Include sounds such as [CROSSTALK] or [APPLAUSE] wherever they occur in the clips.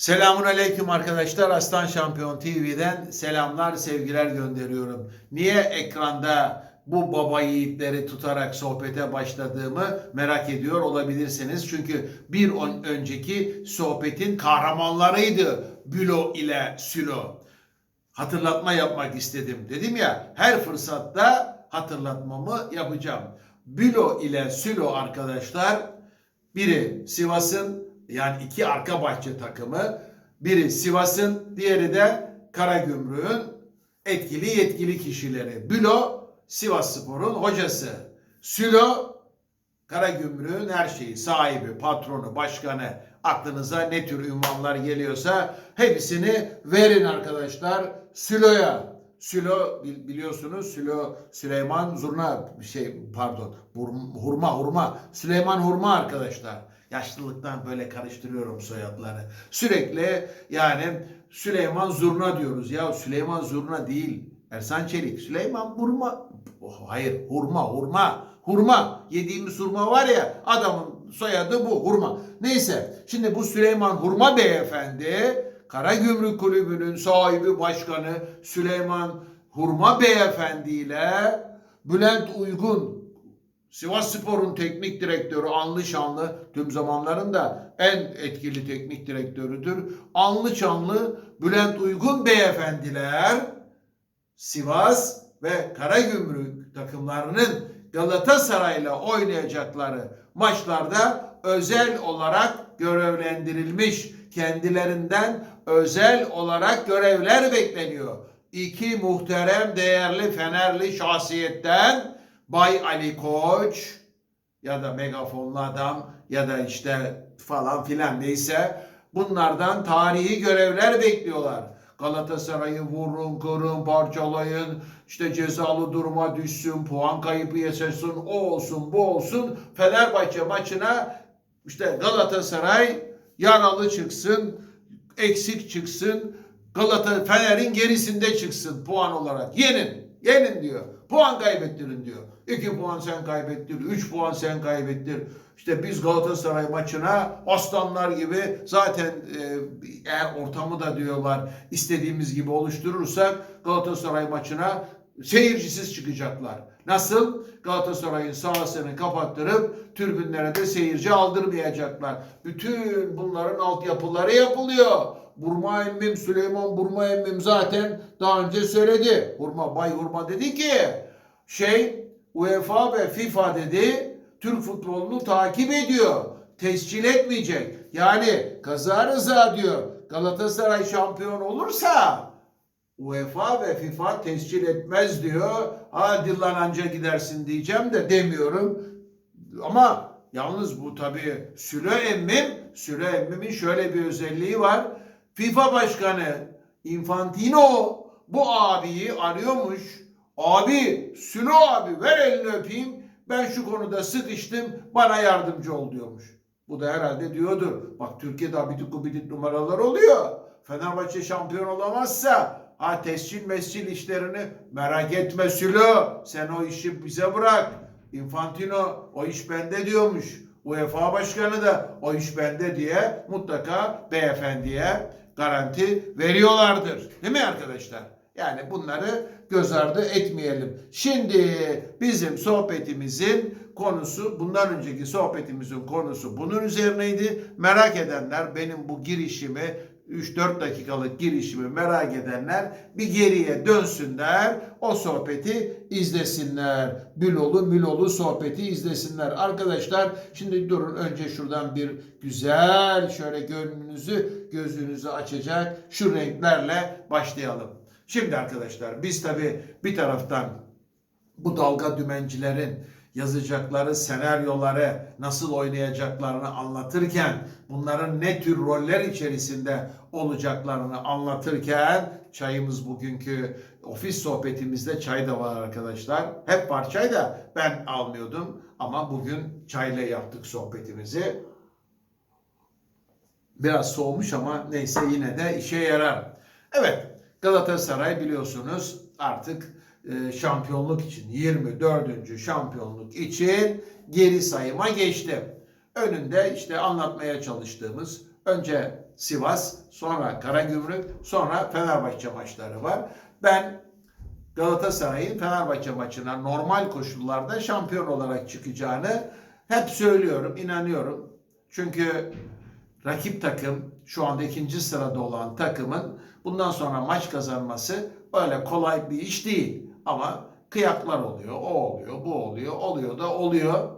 Selamun Aleyküm arkadaşlar. Aslan Şampiyon TV'den selamlar, sevgiler gönderiyorum. Niye ekranda bu baba yiğitleri tutarak sohbete başladığımı merak ediyor olabilirsiniz. Çünkü bir önceki sohbetin kahramanlarıydı Bülo ile Sülo. Hatırlatma yapmak istedim. Dedim ya her fırsatta hatırlatmamı yapacağım. Bülo ile Sülo arkadaşlar biri Sivas'ın yani iki arka bahçe takımı. Biri Sivas'ın, diğeri de Karagümrük'ün etkili yetkili kişileri. Bülo Sivas Spor'un hocası. Sülo Karagümrük'ün her şeyi, sahibi, patronu, başkanı. Aklınıza ne tür ünvanlar geliyorsa hepsini verin arkadaşlar Sülo'ya. Sülo bil- biliyorsunuz Sülo Süleyman Zurna şey pardon Hurma, hurma. Süleyman Hurma arkadaşlar. Yaşlılıktan böyle karıştırıyorum soyadları. Sürekli yani Süleyman Zurna diyoruz. Ya Süleyman Zurna değil. Ersan Çelik. Süleyman Hurma. Oh, hayır hurma hurma. Hurma. Yediğimiz hurma var ya adamın soyadı bu hurma. Neyse şimdi bu Süleyman Hurma beyefendi Karagümrük Kulübü'nün sahibi başkanı Süleyman Hurma beyefendi ile Bülent Uygun Sivas Spor'un teknik direktörü anlı şanlı tüm zamanların da en etkili teknik direktörüdür. Anlı şanlı Bülent Uygun beyefendiler Sivas ve Karagümrük takımlarının Galatasaray'la oynayacakları maçlarda özel olarak görevlendirilmiş. Kendilerinden özel olarak görevler bekleniyor. İki muhterem değerli Fenerli şahsiyetten Bay Ali Koç ya da megafonlu adam ya da işte falan filan neyse bunlardan tarihi görevler bekliyorlar. Galatasaray'ı vurun, kırın, parçalayın, işte cezalı duruma düşsün, puan kaybı yaşasın, o olsun, bu olsun. Fenerbahçe maçına işte Galatasaray yaralı çıksın, eksik çıksın, Galata Fener'in gerisinde çıksın puan olarak. Yenin, yenin diyor. Puan kaybettirin diyor. 2 puan sen kaybettir, 3 puan sen kaybettir. İşte biz Galatasaray maçına aslanlar gibi zaten e, eğer ortamı da diyorlar istediğimiz gibi oluşturursak Galatasaray maçına seyircisiz çıkacaklar. Nasıl? Galatasaray'ın sahasını kapattırıp tribünlere de seyirci aldırmayacaklar. Bütün bunların altyapıları yapılıyor. Burma emmim Süleyman Burma emmim zaten daha önce söyledi. Hurma Bay Hurma dedi ki şey UEFA ve FIFA dedi Türk futbolunu takip ediyor. Tescil etmeyecek. Yani kaza rıza diyor. Galatasaray şampiyon olursa UEFA ve FIFA tescil etmez diyor. Hadi lan anca gidersin diyeceğim de demiyorum. Ama yalnız bu tabii Süle emmim, Süle emmimin şöyle bir özelliği var. FIFA başkanı Infantino bu abiyi arıyormuş. Abi, Sülo abi ver elini öpeyim. Ben şu konuda sıkıştım. Bana yardımcı ol diyormuş. Bu da herhalde diyordur. Bak Türkiye'de abidik gubidik numaralar oluyor. Fenerbahçe şampiyon olamazsa ha tescil mescil işlerini merak etme Sülo. Sen o işi bize bırak. Infantino o iş bende diyormuş. UEFA başkanı da o iş bende diye mutlaka beyefendiye garanti veriyorlardır. Değil mi arkadaşlar? Yani bunları göz ardı etmeyelim. Şimdi bizim sohbetimizin konusu, bundan önceki sohbetimizin konusu bunun üzerineydi. Merak edenler benim bu girişimi 3-4 dakikalık girişimi merak edenler bir geriye dönsünler. O sohbeti izlesinler. Bülolu mülolu sohbeti izlesinler. Arkadaşlar şimdi durun önce şuradan bir güzel şöyle gönlünüzü gözünüzü açacak şu renklerle başlayalım. Şimdi arkadaşlar biz tabi bir taraftan bu dalga dümencilerin yazacakları senaryoları nasıl oynayacaklarını anlatırken bunların ne tür roller içerisinde olacaklarını anlatırken çayımız bugünkü ofis sohbetimizde çay da var arkadaşlar. Hep var çay da ben almıyordum ama bugün çayla yaptık sohbetimizi. Biraz soğumuş ama neyse yine de işe yarar. Evet Galatasaray biliyorsunuz artık şampiyonluk için 24. şampiyonluk için geri sayıma geçti. Önünde işte anlatmaya çalıştığımız Önce Sivas, sonra Karagümrük, sonra Fenerbahçe maçları var. Ben Galatasaray'ın Fenerbahçe maçına normal koşullarda şampiyon olarak çıkacağını hep söylüyorum, inanıyorum. Çünkü rakip takım şu anda ikinci sırada olan takımın bundan sonra maç kazanması öyle kolay bir iş değil. Ama kıyaklar oluyor, o oluyor, bu oluyor, oluyor da oluyor.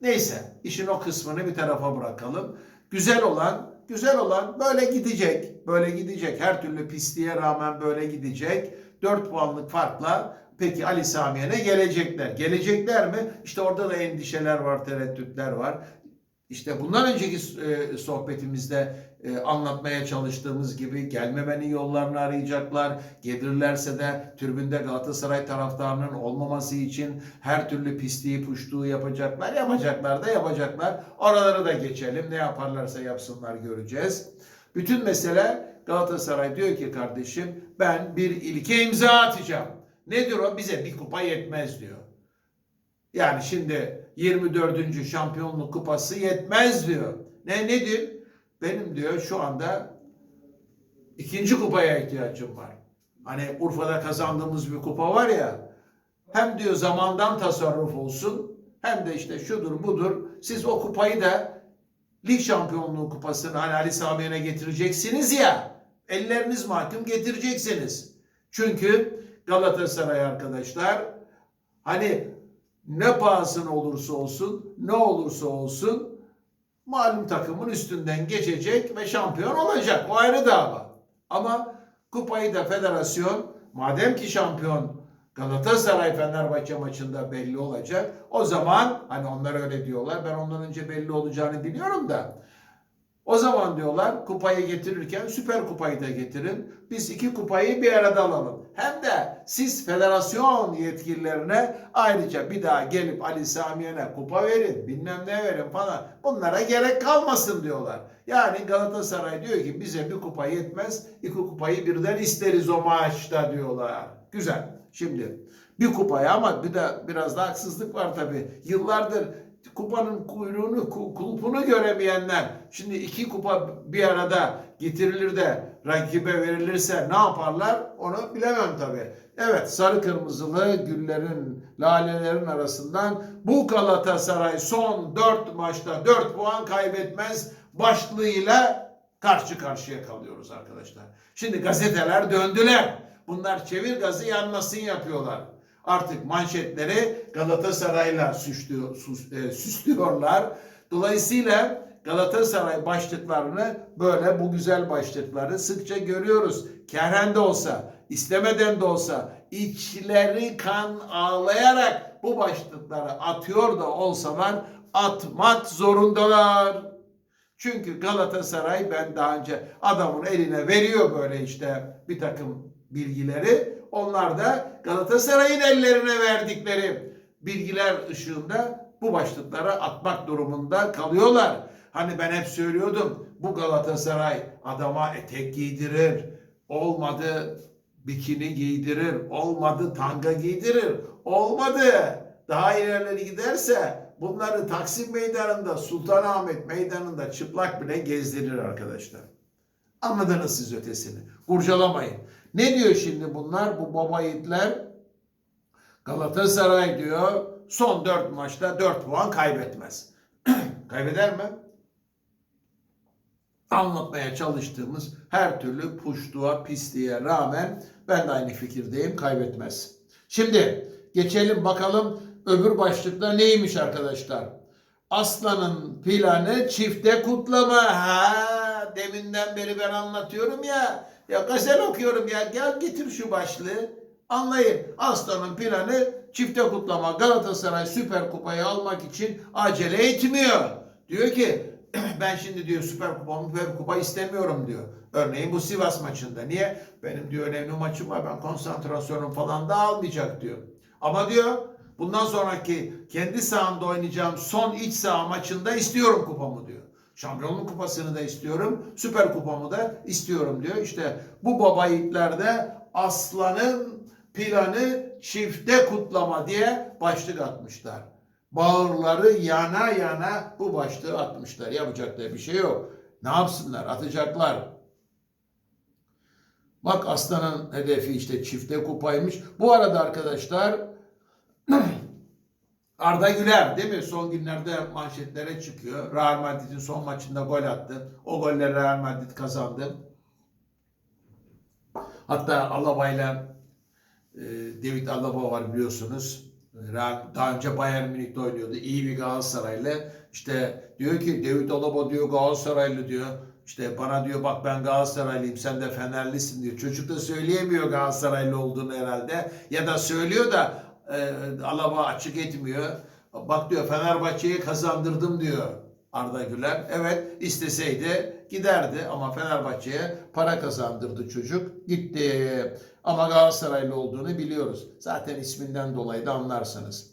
Neyse işin o kısmını bir tarafa bırakalım. Güzel olan, güzel olan böyle gidecek. Böyle gidecek. Her türlü pisliğe rağmen böyle gidecek. 4 puanlık farkla peki Ali Samiye'ne gelecekler. Gelecekler mi? İşte orada da endişeler var, tereddütler var. İşte bundan önceki e, sohbetimizde e, anlatmaya çalıştığımız gibi gelmemenin yollarını arayacaklar. Gelirlerse de tribünde Galatasaray taraftarının olmaması için her türlü pisliği puştuğu yapacaklar. Yapacaklar da yapacaklar. Oraları da geçelim. Ne yaparlarsa yapsınlar göreceğiz. Bütün mesele Galatasaray diyor ki kardeşim ben bir ilke imza atacağım. Nedir o? Bize bir kupa yetmez diyor. Yani şimdi 24. şampiyonluk kupası yetmez diyor. Ne nedir? Benim diyor şu anda ikinci kupaya ihtiyacım var. Hani Urfa'da kazandığımız bir kupa var ya. Hem diyor zamandan tasarruf olsun hem de işte şudur budur. Siz o kupayı da lig şampiyonluğu kupasını hani Ali Samiye'ne getireceksiniz ya. Elleriniz mahkum getireceksiniz. Çünkü Galatasaray arkadaşlar hani ne pahasına olursa olsun, ne olursa olsun malum takımın üstünden geçecek ve şampiyon olacak. O ayrı dava. Ama kupayı da federasyon madem ki şampiyon Galatasaray Fenerbahçe maçında belli olacak. O zaman hani onlar öyle diyorlar. Ben ondan önce belli olacağını biliyorum da. O zaman diyorlar kupayı getirirken süper kupayı da getirin. Biz iki kupayı bir arada alalım. Hem de siz federasyon yetkililerine ayrıca bir daha gelip Ali Samiye'ne kupa verin, bilmem ne verin falan. Bunlara gerek kalmasın diyorlar. Yani Galatasaray diyor ki bize bir kupa yetmez, iki kupayı birden isteriz o maçta diyorlar. Güzel. Şimdi bir kupaya ama bir de biraz da haksızlık var tabii. Yıllardır kupanın kuyruğunu, ku- kulpunu göremeyenler şimdi iki kupa bir arada getirilir de rakibe verilirse ne yaparlar onu bilemem tabii. Evet sarı kırmızılı güllerin, lalelerin arasından bu Galatasaray son 4 maçta 4 puan kaybetmez başlığıyla karşı karşıya kalıyoruz arkadaşlar. Şimdi gazeteler döndüler. Bunlar çevir gazı yanmasın yapıyorlar. Artık manşetleri Galatasaray'la süslüyor, e, süslüyorlar. Dolayısıyla Galatasaray başlıklarını böyle bu güzel başlıkları sıkça görüyoruz. Kerhen de olsa, istemeden de olsa içleri kan ağlayarak bu başlıkları atıyor da olsalar atmak zorundalar. Çünkü Galatasaray ben daha önce adamın eline veriyor böyle işte bir takım bilgileri. Onlar da Galatasaray'ın ellerine verdikleri bilgiler ışığında bu başlıklara atmak durumunda kalıyorlar. Hani ben hep söylüyordum bu Galatasaray adama etek giydirir. Olmadı bikini giydirir. Olmadı tanga giydirir. Olmadı. Daha ilerleri giderse bunları Taksim Meydanı'nda, Sultanahmet Meydanı'nda çıplak bile gezdirir arkadaşlar. Anladınız siz ötesini. Kurcalamayın. Ne diyor şimdi bunlar? Bu baba yiğitler Galatasaray diyor son 4 maçta 4 puan kaybetmez. [CLEARS THROAT] Kaybeder mi? Anlatmaya çalıştığımız her türlü puştuğa, pisliğe rağmen ben de aynı fikirdeyim kaybetmez. Şimdi geçelim bakalım öbür başlıkta neymiş arkadaşlar? Aslanın planı çifte kutlama. Ha, deminden beri ben anlatıyorum ya. Ya gazel okuyorum ya. Gel getir şu başlığı. Anlayın. Aslanın planı çifte kutlama. Galatasaray Süper Kupayı almak için acele etmiyor. Diyor ki [CLEARS THROAT] ben şimdi diyor Süper Kupa, Süper Kupa istemiyorum diyor. Örneğin bu Sivas maçında. Niye? Benim diyor önemli maçım var. Ben konsantrasyonum falan da almayacak diyor. Ama diyor bundan sonraki kendi sahamda oynayacağım son iç saha maçında istiyorum kupamı diyor. Şampiyonluk kupasını da istiyorum. Süper kupamı da istiyorum diyor. İşte bu baba yiğitlerde aslanın planı çifte kutlama diye başlık atmışlar. Bağırları yana yana bu başlığı atmışlar. Yapacakları bir şey yok. Ne yapsınlar? Atacaklar. Bak Aslan'ın hedefi işte çifte kupaymış. Bu arada arkadaşlar Arda Güler değil mi? Son günlerde manşetlere çıkıyor. Real Madrid'in son maçında gol attı. O golle Real Madrid kazandı. Hatta Alaba'yla e, David Alaba var biliyorsunuz. Daha önce Bayern Münih'te oynuyordu. İyi bir Galatasaraylı. İşte diyor ki David Alaba diyor Galatasaraylı diyor. İşte bana diyor bak ben Galatasaraylıyım sen de Fenerlisin diyor. Çocuk da söyleyemiyor Galatasaraylı olduğunu herhalde. Ya da söylüyor da e, Alaba açık etmiyor. Bak diyor Fenerbahçe'yi kazandırdım diyor Arda Güler. Evet isteseydi giderdi ama Fenerbahçe'ye para kazandırdı çocuk. Gitti. Ama Galatasaraylı olduğunu biliyoruz. Zaten isminden dolayı da anlarsınız.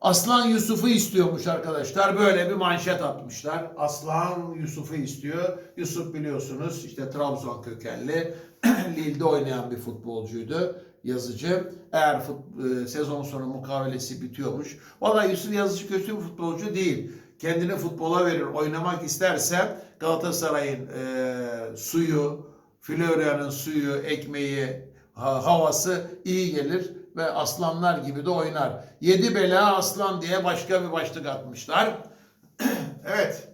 Aslan Yusuf'u istiyormuş arkadaşlar. Böyle bir manşet atmışlar. Aslan Yusuf'u istiyor. Yusuf biliyorsunuz işte Trabzon kökenli. [CLEARS THROAT] Lille'de oynayan bir futbolcuydu. Yazıcı. Eğer fut, e, sezon sonu mukavelesi bitiyormuş. Valla Yusuf Yazıcı kötü bir futbolcu değil. Kendini futbola verir. Oynamak isterse Galatasaray'ın e, suyu, Florya'nın suyu, ekmeği, ha- havası iyi gelir ve aslanlar gibi de oynar. Yedi bela aslan diye başka bir başlık atmışlar. [CLEARS THROAT] evet.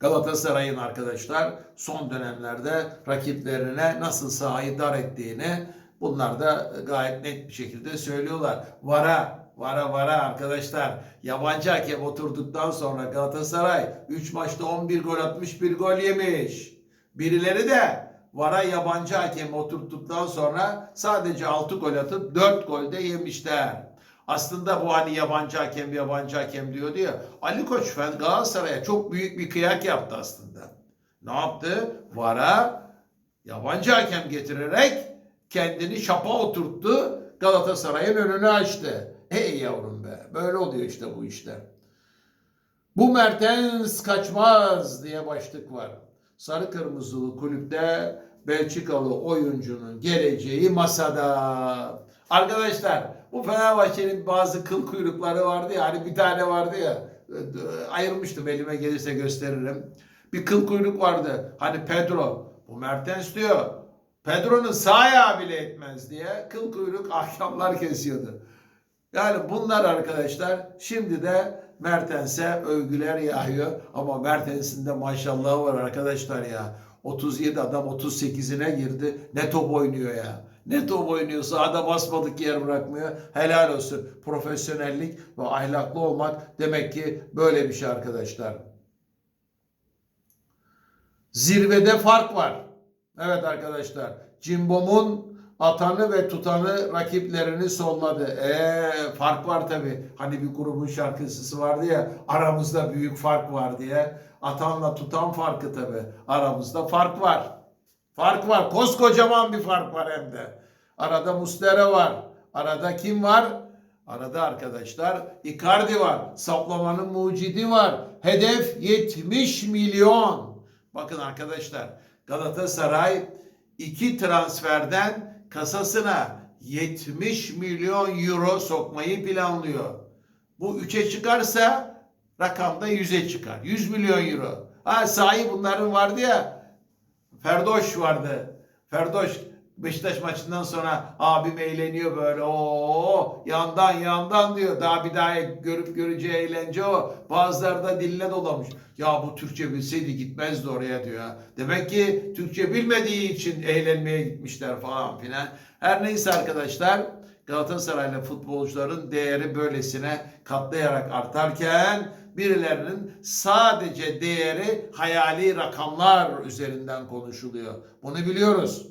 Galatasaray'ın arkadaşlar son dönemlerde rakiplerine nasıl sahayı dar ettiğini bunlar da gayet net bir şekilde söylüyorlar. Vara, vara vara arkadaşlar. Yabancı hakem oturduktan sonra Galatasaray 3 maçta 11 gol atmış, bir gol yemiş. Birileri de Vara yabancı hakem oturttuktan sonra sadece 6 gol atıp 4 gol de yemişler. Aslında bu hani yabancı hakem yabancı hakem diyordu ya. Ali Koç Galatasaray'a çok büyük bir kıyak yaptı aslında. Ne yaptı? Vara yabancı hakem getirerek kendini şapa oturttu. Galatasaray'ın önünü açtı. Hey yavrum be. Böyle oluyor işte bu işler. Bu Mertens kaçmaz diye başlık var. Sarı kırmızılı kulüpte Belçikalı oyuncunun geleceği masada. Arkadaşlar bu Fenerbahçe'nin bazı kıl kuyrukları vardı ya hani bir tane vardı ya ayırmıştım elime gelirse gösteririm. Bir kıl kuyruk vardı. Hani Pedro bu Mertens diyor. Pedro'nun sağ ayağı bile etmez diye kıl kuyruk ahkamlar kesiyordu. Yani bunlar arkadaşlar şimdi de Mertens'e övgüler yağıyor. Ama Mertens'in de maşallahı var arkadaşlar ya. 37 adam 38'ine girdi. Ne top oynuyor ya. Ne top oynuyor. Sahada basmadık yer bırakmıyor. Helal olsun. Profesyonellik ve ahlaklı olmak demek ki böyle bir şey arkadaşlar. Zirvede fark var. Evet arkadaşlar. Cimbom'un atanı ve tutanı rakiplerini solladı. Eee fark var tabi. Hani bir grubun şarkısı vardı ya aramızda büyük fark var diye. Atanla tutan farkı tabi. Aramızda fark var. Fark var. Koskocaman bir fark var hem de. Arada Muslera var. Arada kim var? Arada arkadaşlar Icardi var. Saplamanın mucidi var. Hedef 70 milyon. Bakın arkadaşlar Galatasaray iki transferden kasasına 70 milyon euro sokmayı planlıyor. Bu 3'e çıkarsa rakamda 100'e çıkar. 100 milyon euro. Ha sahi bunların vardı ya Ferdoş vardı. Ferdoş Beşiktaş maçından sonra abim eğleniyor böyle o yandan yandan diyor. Daha bir daha görüp göreceği eğlence o. Bazıları da diline dolamış. Ya bu Türkçe bilseydi gitmezdi oraya diyor. Demek ki Türkçe bilmediği için eğlenmeye gitmişler falan filan. Her neyse arkadaşlar Galatasaraylı futbolcuların değeri böylesine katlayarak artarken birilerinin sadece değeri hayali rakamlar üzerinden konuşuluyor. Bunu biliyoruz.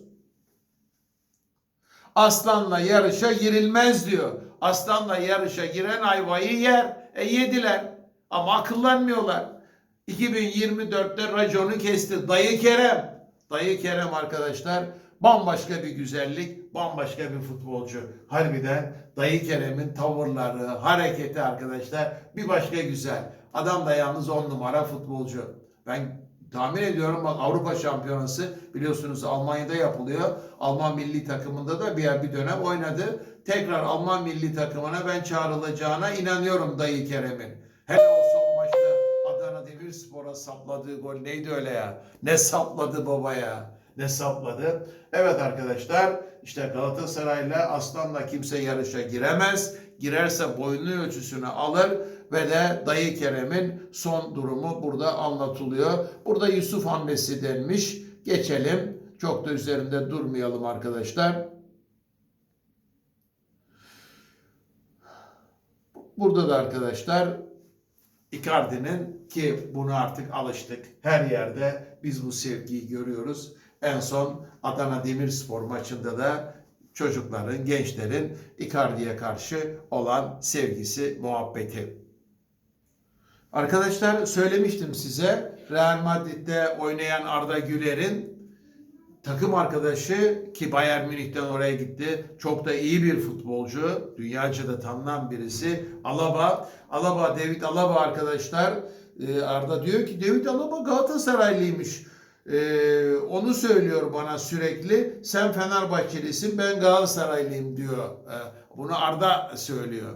Aslanla yarışa girilmez diyor. Aslanla yarışa giren ayvayı yer. E yediler. Ama akıllanmıyorlar. 2024'te raconu kesti. Dayı Kerem. Dayı Kerem arkadaşlar bambaşka bir güzellik, bambaşka bir futbolcu. Harbiden Dayı Kerem'in tavırları, hareketi arkadaşlar bir başka güzel. Adam da yalnız on numara futbolcu. Ben tahmin ediyorum bak Avrupa Şampiyonası biliyorsunuz Almanya'da yapılıyor. Alman milli takımında da bir, bir dönem oynadı. Tekrar Alman milli takımına ben çağrılacağına inanıyorum Dayı Kerem'in. Hele o son maçta Adana Demirspor'a sapladığı gol neydi öyle ya? Ne sapladı baba ya? Ne sapladı? Evet arkadaşlar işte Galatasaray'la Aslan'la kimse yarışa giremez. Girerse boyunlu ölçüsünü alır ve de Dayı Kerem'in son durumu burada anlatılıyor. Burada Yusuf hamlesi denmiş. Geçelim. Çok da üzerinde durmayalım arkadaşlar. Burada da arkadaşlar Icardi'nin ki bunu artık alıştık. Her yerde biz bu sevgiyi görüyoruz. En son Adana Demirspor maçında da çocukların, gençlerin Icardi'ye karşı olan sevgisi, muhabbeti. Arkadaşlar söylemiştim size Real Madrid'de oynayan Arda Güler'in takım arkadaşı ki Bayern Münih'ten oraya gitti. Çok da iyi bir futbolcu. Dünyaca da tanınan birisi. Alaba. Alaba, David Alaba arkadaşlar. Ee, Arda diyor ki David Alaba Galatasaraylıymış. Ee, onu söylüyor bana sürekli. Sen Fenerbahçelisin ben Galatasaraylıyım diyor. Ee, bunu Arda söylüyor.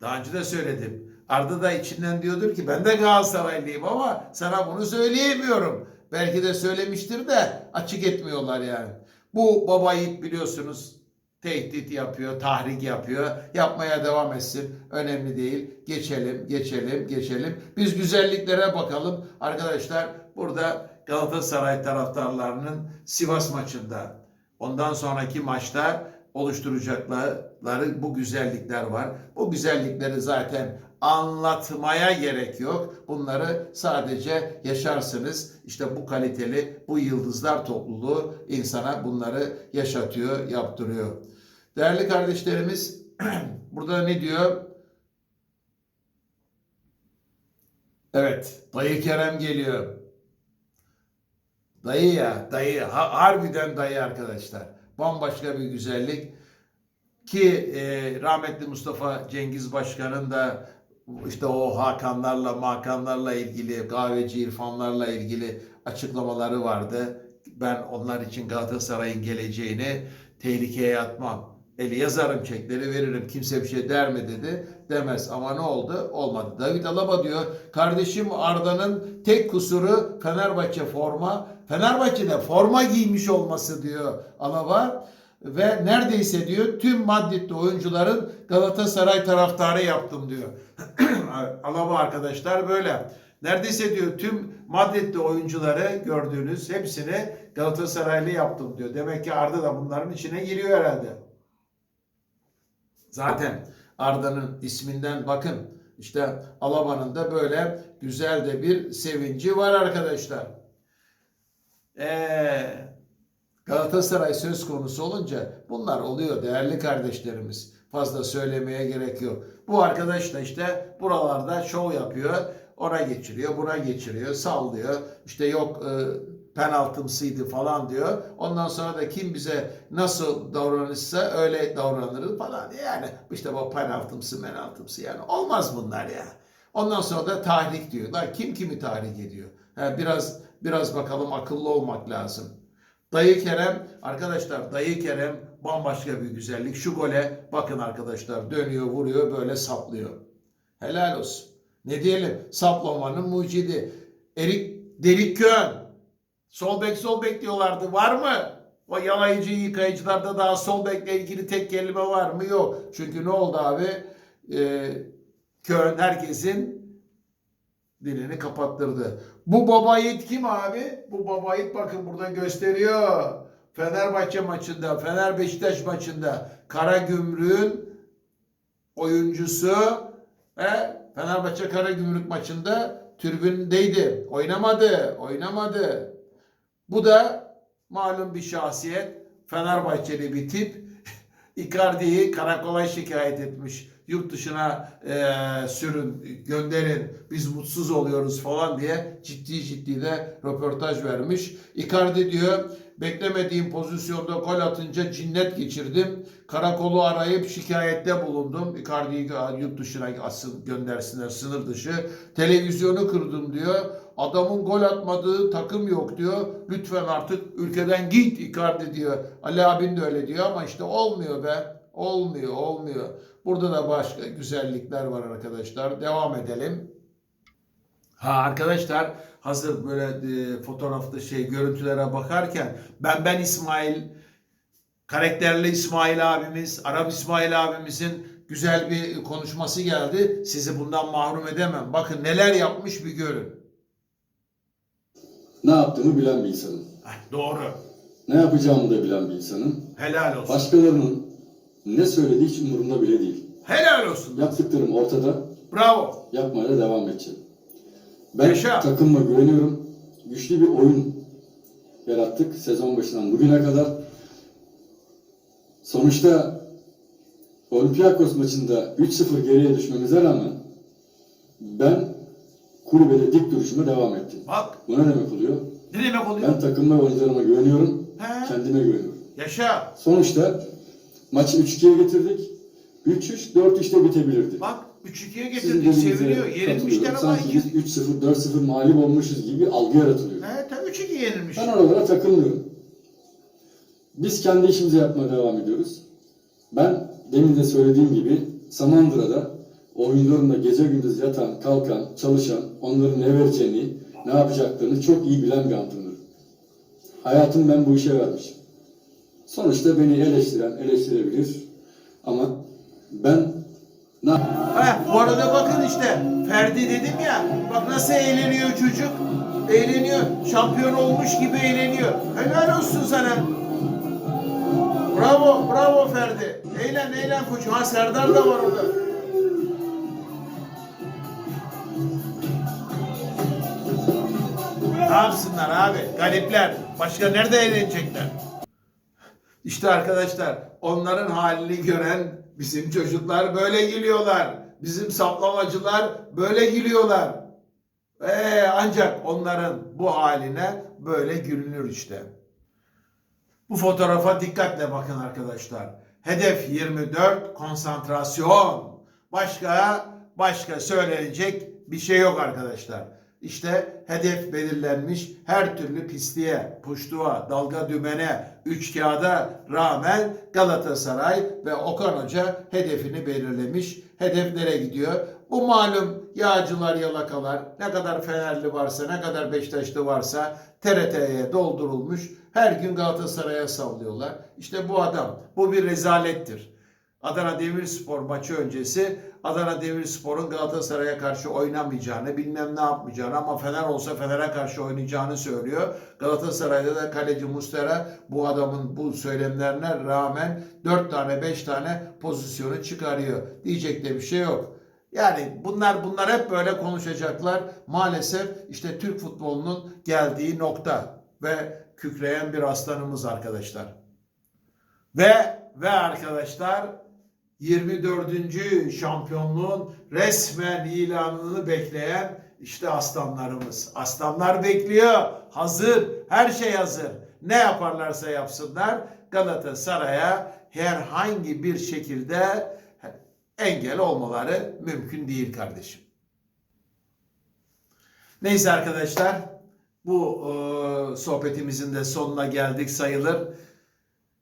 Daha önce de söyledim. Arda da içinden diyordur ki ben de Galatasaraylıyım ama sana bunu söyleyemiyorum. Belki de söylemiştir de açık etmiyorlar yani. Bu baba yiğit biliyorsunuz tehdit yapıyor, tahrik yapıyor. Yapmaya devam etsin. Önemli değil. Geçelim, geçelim, geçelim. Biz güzelliklere bakalım. Arkadaşlar burada Galatasaray taraftarlarının Sivas maçında ondan sonraki maçta oluşturacakları bu güzellikler var. Bu güzellikleri zaten anlatmaya gerek yok. Bunları sadece yaşarsınız. İşte bu kaliteli, bu yıldızlar topluluğu insana bunları yaşatıyor, yaptırıyor. Değerli kardeşlerimiz, [CLEARS THROAT] burada ne diyor? Evet, Dayı Kerem geliyor. Dayı ya, dayı. Ha, harbiden dayı arkadaşlar. Bambaşka bir güzellik. Ki e, rahmetli Mustafa Cengiz Başkan'ın da işte o Hakanlarla, Makanlarla ilgili, kahveci irfanlarla ilgili açıklamaları vardı. Ben onlar için Galatasaray'ın geleceğini tehlikeye atmam. Eli yazarım çekleri veririm. Kimse bir şey der mi dedi. Demez. Ama ne oldu? Olmadı. David Alaba diyor. Kardeşim Arda'nın tek kusuru Fenerbahçe forma. Fenerbahçe'de forma giymiş olması diyor Alaba. Ve neredeyse diyor tüm Madrid'de oyuncuların Galatasaray taraftarı yaptım diyor. [CLEARS THROAT] Alaba arkadaşlar böyle. Neredeyse diyor tüm Madrid'de oyuncuları gördüğünüz hepsini Galatasaraylı yaptım diyor. Demek ki Arda da bunların içine giriyor herhalde. Zaten Arda'nın isminden bakın. İşte Alaba'nın da böyle güzel de bir sevinci var arkadaşlar. Eee Galatasaray söz konusu olunca bunlar oluyor değerli kardeşlerimiz. Fazla söylemeye gerek yok. Bu arkadaş da işte buralarda şov yapıyor. Ona geçiriyor, buna geçiriyor, sallıyor. İşte yok e, penaltımsıydı falan diyor. Ondan sonra da kim bize nasıl davranırsa öyle davranırız falan. Yani işte bu penaltımsı menaltımsı yani olmaz bunlar ya. Ondan sonra da tahrik diyorlar. Kim kimi tahrik ediyor? Ha, biraz biraz bakalım akıllı olmak lazım. Dayı Kerem arkadaşlar Dayı Kerem bambaşka bir güzellik. Şu gole bakın arkadaşlar dönüyor vuruyor böyle saplıyor. Helal olsun. Ne diyelim saplamanın mucidi. Erik Delik Kön. Sol bek sol bek diyorlardı. Var mı? O yalayıcı yıkayıcılarda daha sol bekle ilgili tek kelime var mı? Yok. Çünkü ne oldu abi? Ee, Kön herkesin dilini kapattırdı. Bu baba yiğit kim abi? Bu baba yiğit bakın burada gösteriyor. Fenerbahçe maçında, Fener Beşiktaş maçında Karagümrük'ün oyuncusu e, Fenerbahçe Karagümrük maçında tribündeydi. Oynamadı, oynamadı. Bu da malum bir şahsiyet. Fenerbahçeli bir tip. [LAUGHS] Icardi'yi karakola şikayet etmiş. Yurt dışına e, sürün, gönderin, biz mutsuz oluyoruz falan diye ciddi ciddi de röportaj vermiş. Icardi diyor, beklemediğim pozisyonda gol atınca cinnet geçirdim. Karakolu arayıp şikayette bulundum. Icardi'yi yurt dışına asıl göndersinler sınır dışı. Televizyonu kırdım diyor. Adamın gol atmadığı takım yok diyor. Lütfen artık ülkeden git Icardi diyor. Ali abin de öyle diyor ama işte olmuyor be. Olmuyor, olmuyor. Burada da başka güzellikler var arkadaşlar. Devam edelim. Ha arkadaşlar hazır böyle e, fotoğrafta şey görüntülere bakarken ben ben İsmail karakterli İsmail abimiz, Arap İsmail abimizin güzel bir konuşması geldi. Sizi bundan mahrum edemem. Bakın neler yapmış bir görün. Ne yaptığımı bilen bir insanım. Heh, doğru. Ne yapacağımı da bilen bir insanım. Helal olsun. Başkalarının ne söylediği hiç umurumda bile değil. Helal olsun. Yaptıklarım ortada, Bravo. yapmaya da devam edeceğim. Ben Yaşa. takımıma güveniyorum. Güçlü bir oyun yarattık sezon başından bugüne kadar. Sonuçta Olympiakos maçında 3-0 geriye düşmemize rağmen ben kulübede dik duruşuma devam ettim. Bak Bu ne demek oluyor? ne demek oluyor? Ben takımıma ve oyuncularıma güveniyorum. He. Kendime güveniyorum. Yaşa. Sonuçta maçı 3-2'ye getirdik. 3-3, 4-3'te bitebilirdi. Bak 3-2'ye Sizin getirdik. Seviliyor. Yenilmişler ama Sanki 2 biz 3-0, 4-0 mağlup olmuşuz gibi algı yaratılıyor. He tabii 3-2 yenilmiş. Ben oralara takılmıyorum. Biz kendi işimizi yapmaya devam ediyoruz. Ben demin de söylediğim gibi Samandıra'da oyuncularımla gece gündüz yatan, kalkan, çalışan, onların ne vereceğini, ne yapacaklarını çok iyi bilen bir antrenörüm. Hayatımı ben bu işe vermişim. Sonuçta beni eleştiren eleştirebilir ama ben ne Heh, bu arada bakın işte Ferdi dedim ya bak nasıl eğleniyor çocuk. Eğleniyor. Şampiyon olmuş gibi eğleniyor. Helal olsun sana. Bravo, bravo Ferdi. Eğlen, eğlen koçum. Ha Serdar da var orada. Ne yapsınlar abi? Galipler. Başka nerede eğlenecekler? İşte arkadaşlar onların halini gören bizim çocuklar böyle gülüyorlar. Bizim saplamacılar böyle gülüyorlar. Ee, ancak onların bu haline böyle gülünür işte. Bu fotoğrafa dikkatle bakın arkadaşlar. Hedef 24 konsantrasyon. Başka başka söylenecek bir şey yok arkadaşlar. İşte hedef belirlenmiş her türlü pisliğe, puştuğa, dalga dümene, üç kağıda rağmen Galatasaray ve Okan Hoca hedefini belirlemiş. Hedef nereye gidiyor? Bu malum yağcılar, yalakalar, ne kadar Fenerli varsa, ne kadar Beşiktaşlı varsa TRT'ye doldurulmuş. Her gün Galatasaray'a sallıyorlar. İşte bu adam, bu bir rezalettir. Adana Demirspor maçı öncesi Adana Demirspor'un Galatasaray'a karşı oynamayacağını, bilmem ne yapmayacağını ama Fener olsa Fener'e karşı oynayacağını söylüyor. Galatasaray'da da kaleci Mustera bu adamın bu söylemlerine rağmen 4 tane 5 tane pozisyonu çıkarıyor. Diyecek de bir şey yok. Yani bunlar bunlar hep böyle konuşacaklar. Maalesef işte Türk futbolunun geldiği nokta ve kükreyen bir aslanımız arkadaşlar. Ve ve arkadaşlar 24. şampiyonluğun resmen ilanını bekleyen işte aslanlarımız. Aslanlar bekliyor. Hazır. Her şey hazır. Ne yaparlarsa yapsınlar Galatasaray'a herhangi bir şekilde engel olmaları mümkün değil kardeşim. Neyse arkadaşlar bu e, sohbetimizin de sonuna geldik sayılır.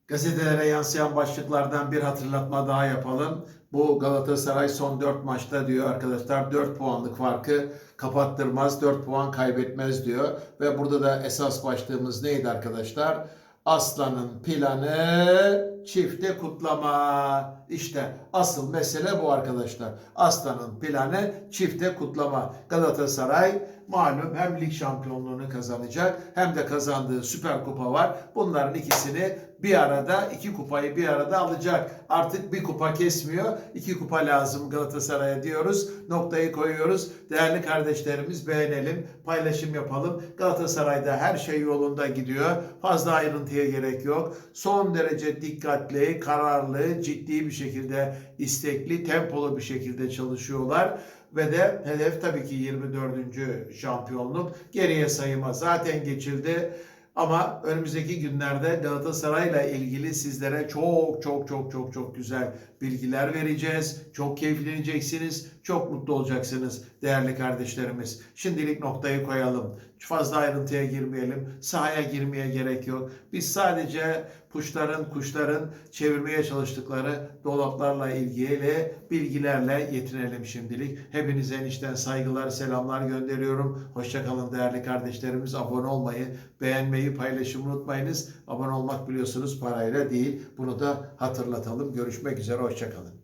Gazetelere yansıyan başlıklardan bir hatırlatma daha yapalım. Bu Galatasaray son 4 maçta diyor arkadaşlar 4 puanlık farkı kapattırmaz, 4 puan kaybetmez diyor. Ve burada da esas başlığımız neydi arkadaşlar? Aslanın planı çifte kutlama. İşte asıl mesele bu arkadaşlar. Aslanın planı çifte kutlama. Galatasaray malum hem lig şampiyonluğunu kazanacak hem de kazandığı süper kupa var. Bunların ikisini bir arada iki kupayı bir arada alacak. Artık bir kupa kesmiyor. iki kupa lazım Galatasaray'a diyoruz. Noktayı koyuyoruz. Değerli kardeşlerimiz beğenelim, paylaşım yapalım. Galatasaray'da her şey yolunda gidiyor. Fazla ayrıntıya gerek yok. Son derece dikkatli, kararlı, ciddi bir şekilde istekli, tempolu bir şekilde çalışıyorlar. Ve de hedef tabii ki 24. şampiyonluk. Geriye sayıma zaten geçildi. Ama önümüzdeki günlerde Galatasaray'la ilgili sizlere çok çok çok çok çok güzel bilgiler vereceğiz. Çok keyifleneceksiniz. Çok mutlu olacaksınız değerli kardeşlerimiz. Şimdilik noktayı koyalım. Fazla ayrıntıya girmeyelim. Sahaya girmeye gerek yok. Biz sadece kuşların, kuşların çevirmeye çalıştıkları dolaplarla ilgili bilgilerle yetinelim şimdilik. Hepinize enişten saygılar, selamlar gönderiyorum. Hoşçakalın değerli kardeşlerimiz. Abone olmayı, beğenmeyi, paylaşımı unutmayınız. Abone olmak biliyorsunuz parayla değil. Bunu da hatırlatalım. Görüşmek üzere, hoşçakalın.